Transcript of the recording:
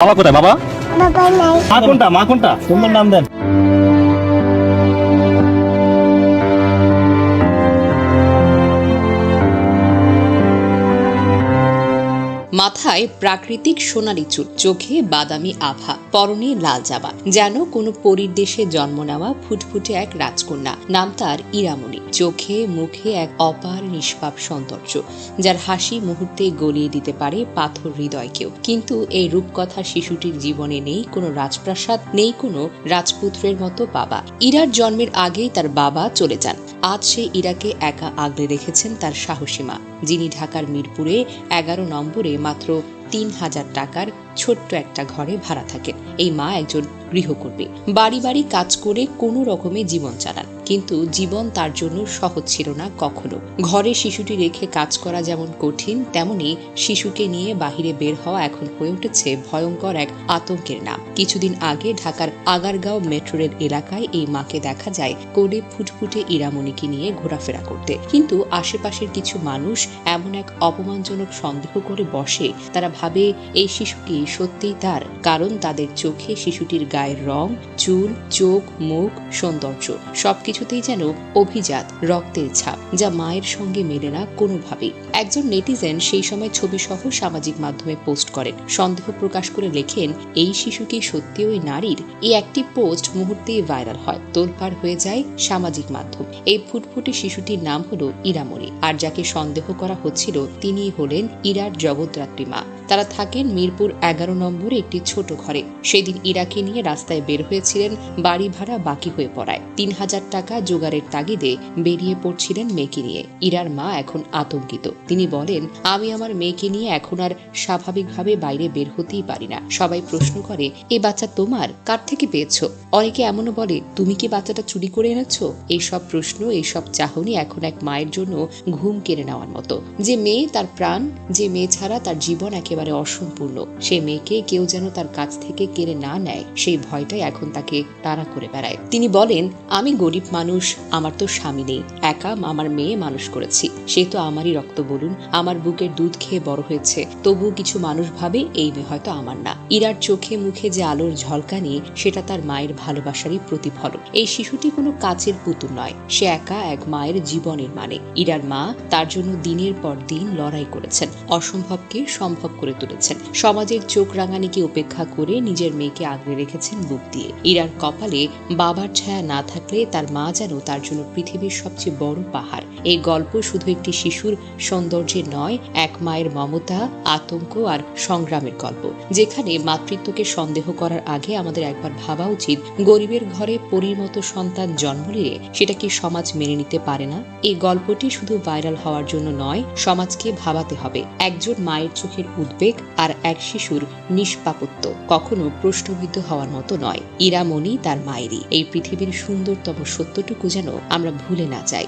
বাবা কোথায় বাবা? মা কোনটা মা কোনটা? সুন্দর নাম দেন। মাথায় প্রাকৃতিক সোনালি চুল, চোখে বাদামি আভা, পরনে লাল জামা, যেন কোনো পরীর দেশে জন্ম নেওয়া ফুটফুটে এক রাজকন্যা। নাম তার ইরামণি। চোখে, মুখে এক অপার নিষ্পাপ সৌন্দর্য, যার হাসি মুহূর্তে গলিয়ে দিতে পারে পাথর হৃদয়কেও। কিন্তু এই রূপকথা শিশুটির জীবনে নেই কোনো রাজপ্রাসাদ, নেই কোনো রাজপুত্রের মতো বাবা। ইরার জন্মের আগেই তার বাবা চলে যান। আজ সে ইরাকে একা আগলে রেখেছেন তার সাহসী মা, যিনি ঢাকার মিরপুরে এগারো নম্বরে মাত্র তিন হাজার টাকার ছোট্ট একটা ঘরে ভাড়া থাকেন এই মা একজন গৃহকর্মী। বাড়ি বাড়ি কাজ করে কোনো রকমে জীবন চালান। কিন্তু জীবন তার জন্য সহজ ছিল না কখনো। ঘরে শিশুটি রেখে কাজ করা যেমন কঠিন, তেমনি শিশুকে নিয়ে বাহিরে বের হওয়া এখন হয়ে উঠেছে ভয়ঙ্কর এক আতঙ্কের নাম। কিছুদিন আগে ঢাকার আগারগাঁও মেট্রো রেল এলাকায় এই মাকে দেখা যায় কোলে ফুটফুটে ইরামণিকে নিয়ে ঘোরাফেরা করতে। কিন্তু আশেপাশের কিছু মানুষ এমন এক অপমানজনক সন্দেহ করে বসে। তারা ভাবে এই শিশুটি সত্যিই তার, কারণ তাদের চোখে শিশুটির গায়ের রং, চুল, চোখ, মুখ, সৌন্দর্য সবকিছুতেই যেন অভিজাত রক্তের ছাপ, যা মায়ের সঙ্গে মেলে না কোনোভাবেই। একজন নেটিজেন সেই সময় ছবি সহ সামাজিক মাধ্যমে পোস্ট করেন। সন্দেহ প্রকাশ করে লেখেন, এই শিশু কি সত্যি ওই নারীর এই একটি পোস্ট মুহূর্তেই ভাইরাল হয়, তোলপাড় হয়ে যায় সামাজিক মাধ্যম। এই ফুটফুটে শিশুটির নাম হলো ইরামণি, আর যাকে সন্দেহ করা হচ্ছিল তিনি হলেন ইরার জগদ্রাত্রী মা। তারা থাকেন মিরপুর এগারো নম্বরে একটি ছোট ঘরে। সেদিন ইরাকে নিয়ে রাস্তায় বের হয়েছিলেন, বাড়ি ভাড়া বাকি হয়ে পড়ায়। তিন হাজার টাকা জোগাড়ের তাগিদে বেরিয়ে পড়ছিলেন মেয়েকে নিয়ে। ইরার মা এখন আতঙ্কিত। তিনি বলেন, আমি আমার মেয়েকে নিয়ে এখন আর স্বাভাবিকভাবে বাইরে বের হতেই পারি না। সবাই প্রশ্ন করে, এ বাচ্চা তোমার? কার থেকে পেয়েছ? অনেকে এমনও বলে, তুমি কি বাচ্চাটা চুরি করে এনেছো? এইসব প্রশ্ন, এইসব চাহনি এখন এক মায়ের জন্য ঘুম কেড়ে নেওয়ার মতো। যে মেয়ে তার প্রাণ, যে মেয়ে ছাড়া তার জীবন একেবারে অসম্পূর্ণ। সে মেয়েকে কেউ যেন তার কাছ থেকে কেড়ে না নেয়, সেই ভয়টাই এখন তাকে তাড়া করে বেড়ায়। তিনি বলেন, আমি গরিব মানুষ, আমার তো স্বামী নেই, একা আমার মেয়ে মানুষ করেছি। সে তো আমারই রক্ত বলুন আমার বুকের দুধ খেয়ে বড় হয়েছে। তবুও কিছু মানুষ ভাবে, এই মেয়ে হয়তো আমার না। ইরার চোখে মুখে যে আলোর ঝলকা ঝলকানি সেটা তার মায়ের ভালোবাসারই প্রতিফলন। এই শিশুটি কোনো কাচের পুতুল নয়, সে একা এক মায়ের জীবনের মানে। ইরার মা তার জন্য দিনের পর দিন লড়াই করেছেন। অসম্ভবকে সম্ভব করে তুলেছেন। সমাজের চোখ রাঙানিকে উপেক্ষা করে নিজের মেয়েকে আগলে রেখেছেন বুক দিয়ে। ইরার কপালে বাবার ছায়া না থাকলে তার মা যেন তার জন্য পৃথিবীর সবচেয়ে বড় পাহাড়। এই গল্প শুধু একটি শিশুর সৌন্দর্যের নয়, এক মায়ের মমতা, আতঙ্ক আর সংগ্রামের গল্প, যেখানে মাতৃত্বকে সন্দেহ করার আগে আমাদের একবার ভাবা উচিত, গরিবের ঘরে পরীর মতো সন্তান জন্ম নিলে সেটা কি সমাজ মেনে নিতে পারে না? এই গল্পটি শুধু ভাইরাল হওয়ার জন্য নয়, সমাজকে ভাবাতে হবে। একজন মায়ের চোখের উদ্বেগ আর এক শিশুর নিষ্পাপত্য কখনো প্রশ্নবিদ্ধ হওয়ার মতো নয়। ইরামণি তার মায়েরই। এই পৃথিবীর সুন্দরতম সত্যটুকু যেন আমরা ভুলে না যাই।